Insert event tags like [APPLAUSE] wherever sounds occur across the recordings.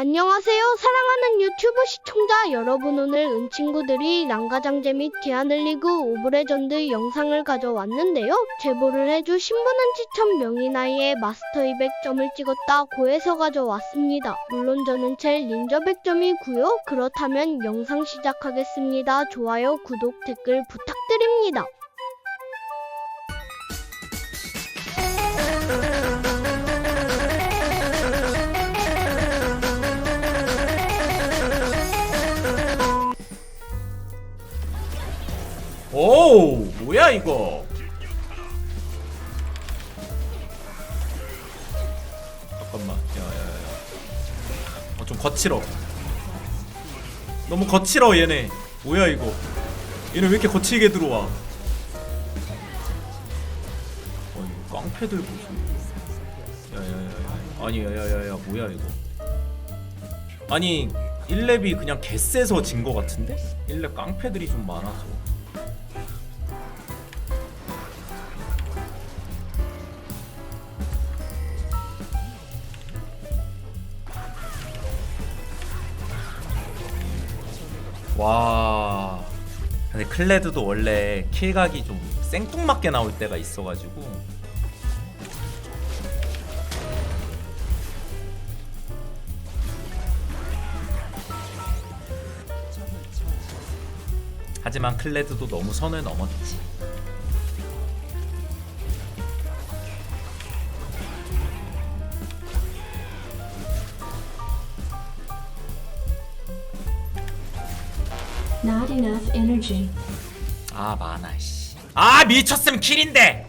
안녕하세요. 사랑하는 유튜브 시청자 여러분 오늘 은친구들이 랑가장제 및 디아늘리그 오브레전드 영상을 가져왔는데요. 제보를 해주신 분은 지천 명의 나이에 마스터 200점을 찍었다 고해서 가져왔습니다. 물론 저는 제일 닌저 100점이고요. 그렇다면 영상 시작하겠습니다. 좋아요, 구독, 댓글 부탁드립니다. 오 뭐야 이거? 잠깐만. 야야야 어 좀 거칠어. 너무 거칠어 얘네. 뭐야 이거? 얘네 왜 이렇게 거칠게 들어와? 아니 깡패들 보소 야야야야. 아니 야야야야 뭐야 이거? 아니 1렙이 그냥 개쎄서 진 거 같은데? 1렙 깡패들이 좀 많아서 와. 근데 클레드도 원래 킬각이 좀 생뚱맞게 나올 때가 있어가지고 하지만 클레드도 너무 선을 넘었지. 아 많아 씨. 아 미쳤으면 킬인데.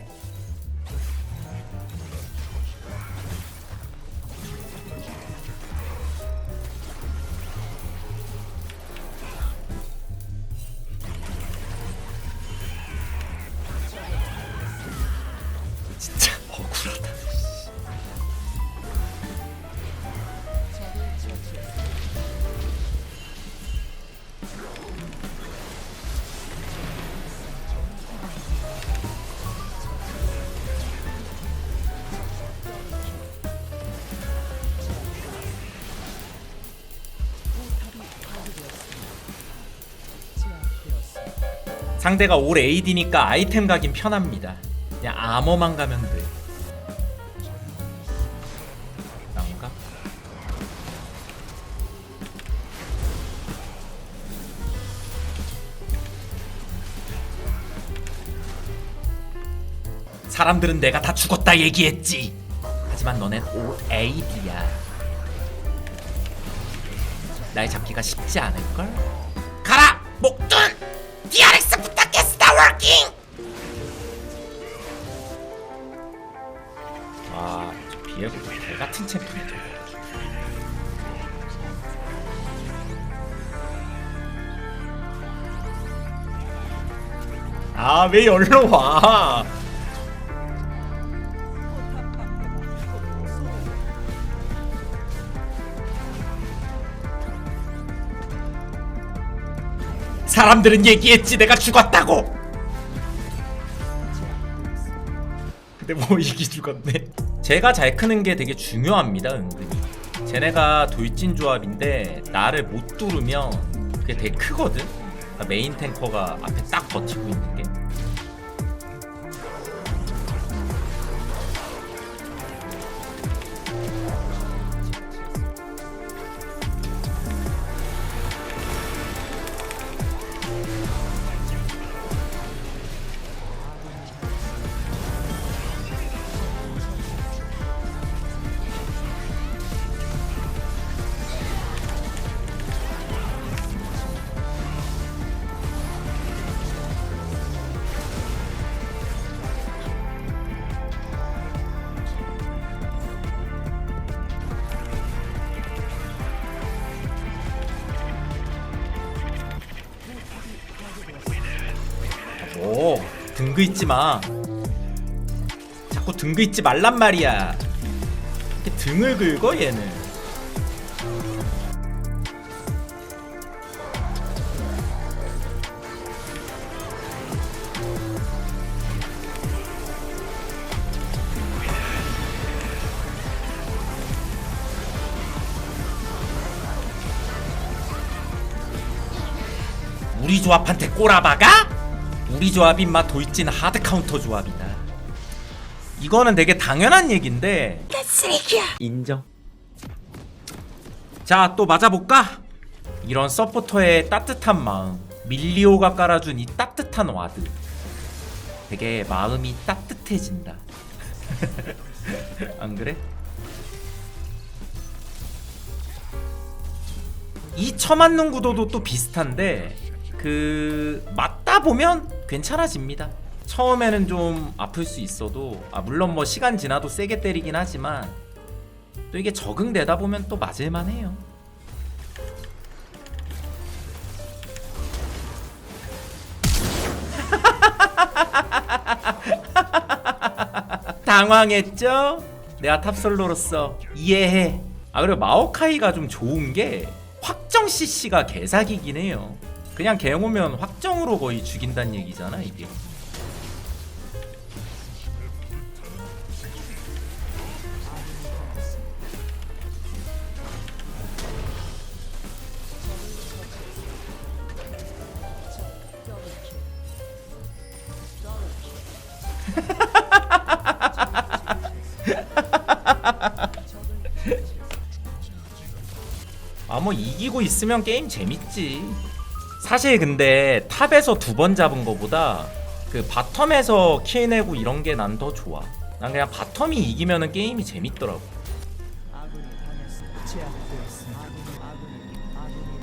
상대가 올 AD니까 아이템 가긴 편합니다. 그냥 아머만 가면 돼. 사람들은 내가 다 죽었다 얘기했지. 하지만 너넨 올 AD야. 날 잡기가 쉽지 않을걸? 가라! 목둔! 스타워킹! 아, 개같은 챔피네 저거. 아, 왜 열로 와? 사람들은 얘기했지 내가 죽었다고. 근데 뭐 이기 죽었네. 제가 잘 크는 게 되게 중요합니다 은근히. 쟤네가 돌진 조합인데 나를 못 뚫으면 그게 되게 크거든. 그러니까 메인 탱커가 앞에 딱 버티고 있는 게. 등그 있지 마. 자꾸 등그 있지 말란 말이야. 이렇게 등을 긁어 얘는. 우리 조합한테 꼬라박아? 우리 조합이 막 돌진 하드 카운터 조합이다. 이거는 되게 당연한 얘긴데. 인정. 자, 또 맞아볼까? 이런 서포터의 따뜻한 마음. 밀리오가 깔아준 이 따뜻한 와드. 되게 마음이 따뜻해진다. [LAUGHS] 안 그래? 이 처맞는 구도도 또 비슷한데 그 맞다 보면 괜찮아집니다. 처음에는 좀 아플 수 있어도 아 물론 뭐 시간 지나도 세게 때리긴 하지만 또 이게 적응되다 보면 또 맞을만 해요. [LAUGHS] 당황했죠? 내가 탑솔로로서 이해해. 아 그리고 마오카이가 좀 좋은 게 확정 CC가 개사기긴 해요. 그냥 갱 오면 확정으로 거의 죽인다는 얘기잖아 이게. [LAUGHS] 아뭐 이기고 있으면 게임 재밌지. 사실 근데 탑에서 두 번 잡은 거보다 그 바텀에서 킬 내고 이런 게 난 더 좋아. 난 그냥 바텀이 이기면은 게임이 재밌더라고.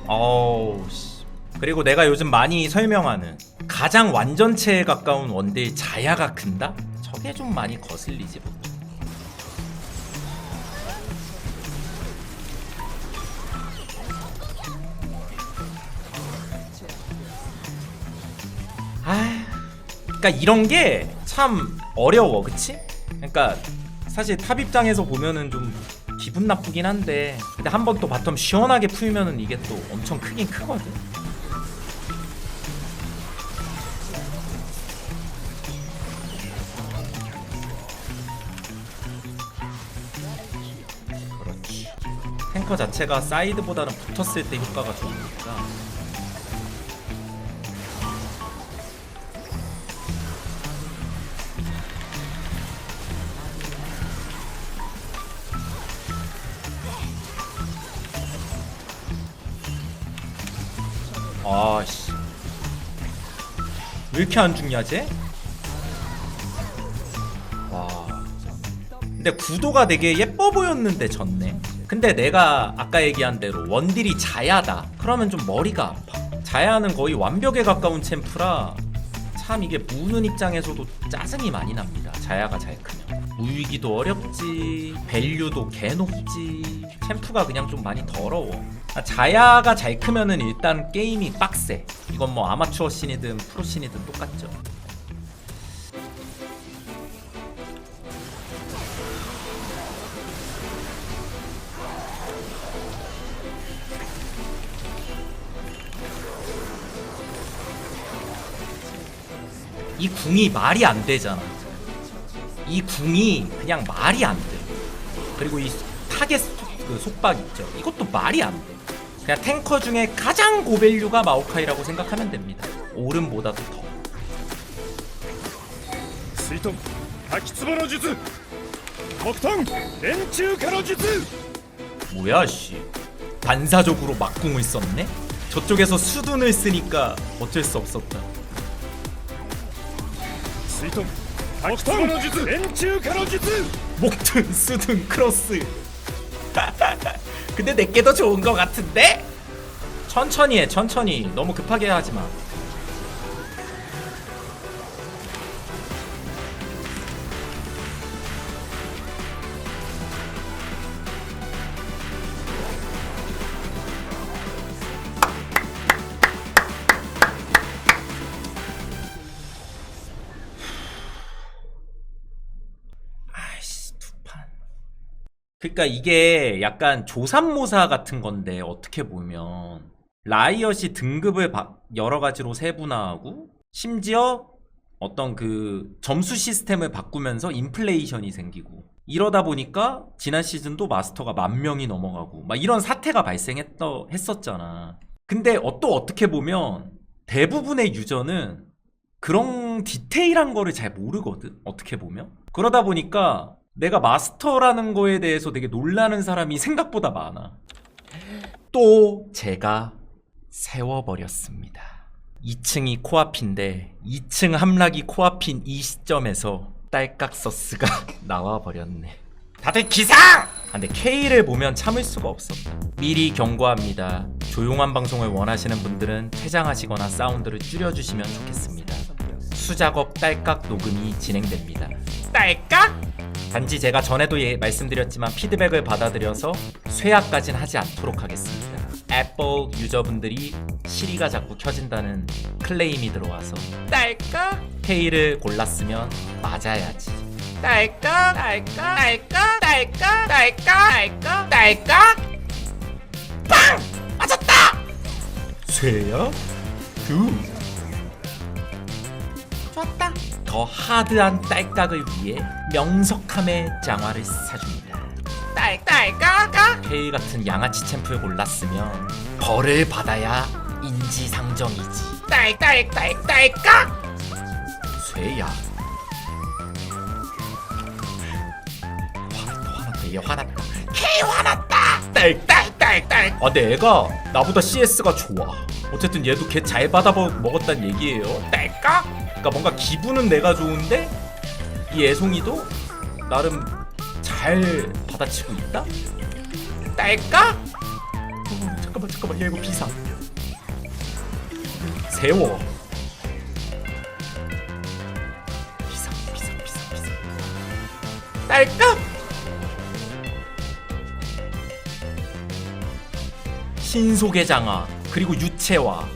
어우 씨. 그리고 내가 요즘 많이 설명하는 가장 완전체에 가까운 원딜 자야가 큰다? 저게 좀 많이 거슬리지 뭐. 그러니까 이런 게 참 어려워, 그치? 그러니까 사실 탑 입장에서 보면은 좀 기분 나쁘긴 한데, 근데 한 번 또 바텀 시원하게 풀면은 이게 또 엄청 크긴 크거든. 그렇지. 탱커 자체가 사이드보다는 붙었을 때 효과가 좋으니까. 아씨. 왜 이렇게 안 죽냐 쟤? 와. 근데 구도가 되게 예뻐 보였는데 졌네 근데 내가 아까 얘기한 대로 원딜이 자야다. 그러면 좀 머리가 아파. 자야는 거의 완벽에 가까운 챔프라 참 이게 무는 입장에서도 짜증이 많이 납니다. 자야가 잘 크면 무이기도 어렵지 밸류도 개 높지 챔프가 그냥 좀 많이 더러워. 아, 자야가 잘 크면은 일단 게임이 빡세. 이건 뭐 아마추어 씬이든 프로 씬이든 똑같죠. 이 궁이 말이 안 되잖아. 이 궁이 그냥 말이 안 돼. 그리고 이 타겟 그 속박 있죠. 이것도 말이 안 돼. 그냥 탱커 중에 가장 고밸류가 마오카이라고 생각하면 됩니다. 오름보다도 더. 실통 다키츠바로 주스. 먹통 렌츠 가로 주스. 뭐야 씨. 반사적으로 막궁을 썼네. 저쪽에서 수둔을 쓰니까 어쩔 수 없었다. 실통 작동! 렌즈 가로지스! 목든 수든 크로스 [LAUGHS] 근데 내게 더 좋은 거 같은데? 천천히 해 천천히 너무 급하게 하지마 그러니까 이게 약간 조삼모사 같은 건데 어떻게 보면 라이엇이 등급을 바- 여러 가지로 세분화하고 심지어 어떤 그 점수 시스템을 바꾸면서 인플레이션이 생기고 이러다 보니까 지난 시즌도 마스터가 만 명이 넘어가고 막 이런 사태가 발생했던 했었잖아. 근데 어, 또 어떻게 보면 대부분의 유저는 그런 디테일한 거를 잘 모르거든. 어떻게 보면. 그러다 보니까 내가 마스터라는 거에 대해서 되게 놀라는 사람이 생각보다 많아. 또 제가 세워버렸습니다. 2층이 코앞인데 2층 함락이 코앞인 이 시점에서 딸깍 서스가 [LAUGHS] 나와버렸네. 다들 기상! 아, 근데 K를 보면 참을 수가 없었다. 미리 경고합니다. 조용한 방송을 원하시는 분들은 퇴장하시거나 사운드를 줄여주시면 좋겠습니다. 수작업 딸깍 녹음이 진행됩니다. 딸깍? 단지 제가 전에도 예, 말씀드렸지만 피드백을 받아들여서 쇠약까진 하지 않도록 하겠습니다. 애플 유저분들이 시리가 자꾸 켜진다는 클레임이 들어와서 딸깍? K를 골랐으면 맞아야지. 딸깍? 딸깍? 딸깍? 딸깍? 딸깍? 딸깍? 딸깍? 빵! 맞았다! 쇠야? 굿. 좋았다. 더 하드한 딸깍을 위해 명석함의 장화를 사줍니다. 딸딸까까 K 같은 양아치 챔프를 골랐으면 벌을 받아야 인지상정이지. 딸딸딸딸깍 쇠야. 화났다 화났다 얘 화났다. K 화났다. 딸딸딸딸. 아 내가 나보다 CS가 좋아. 어쨌든 얘도 걔잘 받아 먹었단 얘기예요. 딸깍. 그러니까 뭔가 기분은 내가 좋은데 이 애송이도 나름 잘 받아치고 있다? 딸까? 어, 잠깐만 잠깐만 얘 이거 비상 세워 비상 비상 비상 비상 딸까? 신속의 장화 그리고 유 채화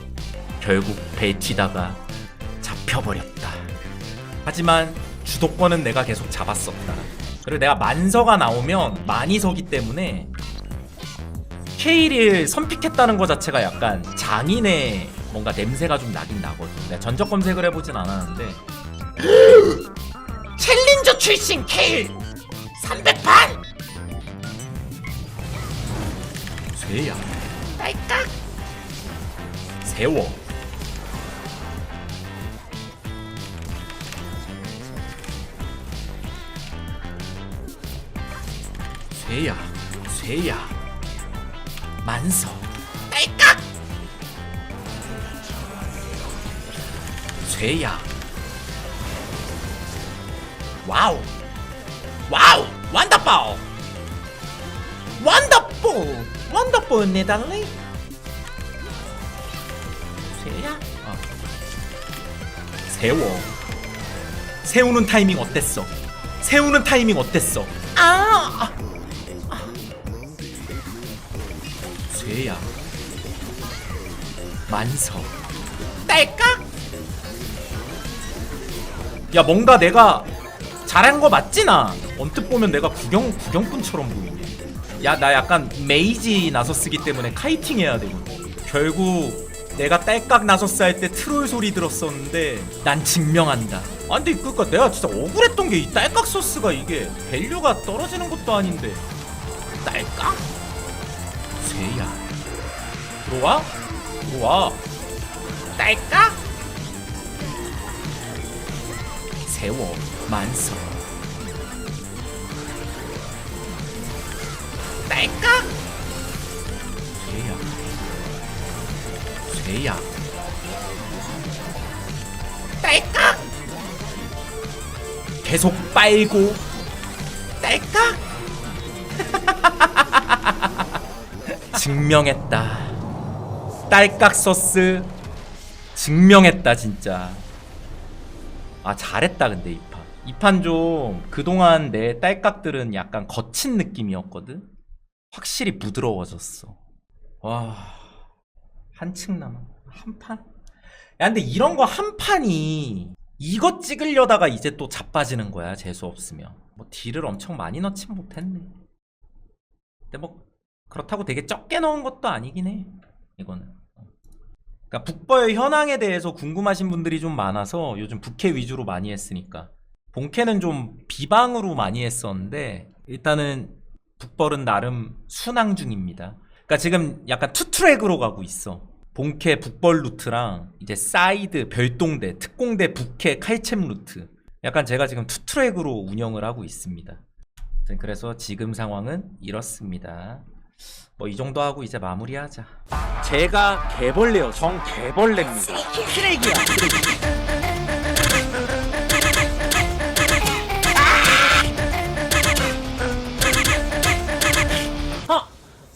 결국 벨티다가 잡혀버렸다. 하지만 주도권은 내가 계속 잡았었다. 그리고 내가 만서가 나오면 많이 서기 때문에 케일을 선픽했다는 것 자체가 약간 장인의 뭔가 냄새가 좀 나긴 나거든. 내가 전적 검색을 해보진 않았는데 [LAUGHS] 챌린저 출신 케일 300판 쇠야 딸깍 세워. 쇠야, 쇠야, 만서, 딸깍! 쇠야, 와우, 와우, 원더볼, 원더볼, 원더볼 내 달리. 어. 세워. 세우는 타이밍 어땠어? 세우는 타이밍 어땠어? 아! 쇠야 만서 딸깍 야 뭔가 내가 잘한 거 맞지 나 언뜻 보면 내가 구경 구경꾼처럼 보이네 야 나 약간 메이지 나서 쓰기 때문에 카이팅 해야 되거든 결국 내가 딸깍 나서스 할 때 트롤 소리 들었었는데 난 증명한다 아 근데 그니까 내가 진짜 억울했던 게 이 딸깍 소스가 이게 밸류가 떨어지는 것도 아닌데 딸깍? 쇠야 들어와? 들어와 딸깍? 세워 만서 딸깍? 쇠야 딸깍? 계속 빨고 딸깍? [LAUGHS] 증명했다. 딸깍 소스 증명했다 진짜. 아 잘했다 근데 이 판. 이판 좀 그동안 내 딸깍들은 약간 거친 느낌이었거든. 확실히 부드러워졌어. 와 한층 남아 한 판. 야 근데 이런 거 한 판이 이거 찍으려다가 이제 또 자빠지는 거야 재수 없으면. 뭐 딜을 엄청 많이 넣진 못했네. 근데 뭐 그렇다고 되게 적게 넣은 것도 아니긴 해. 이거는. 그러니까 북벌 현황에 대해서 궁금하신 분들이 좀 많아서 요즘 북캐 위주로 많이 했으니까 본캐는 좀 비방으로 많이 했었는데 일단은 북벌은 나름 순항 중입니다. 그러니까 지금 약간 투트랙으로 가고 있어. 본캐 북벌 루트랑 이제 사이드 별동대 특공대 북캐 칼챔 루트 약간 제가 지금 투트랙으로 운영을 하고 있습니다. 그래서 지금 상황은 이렇습니다. 뭐 이 정도 하고 이제 마무리하자. 제가 개벌레요. 정 개벌레입니다. 쓰레기야. 쓰레기.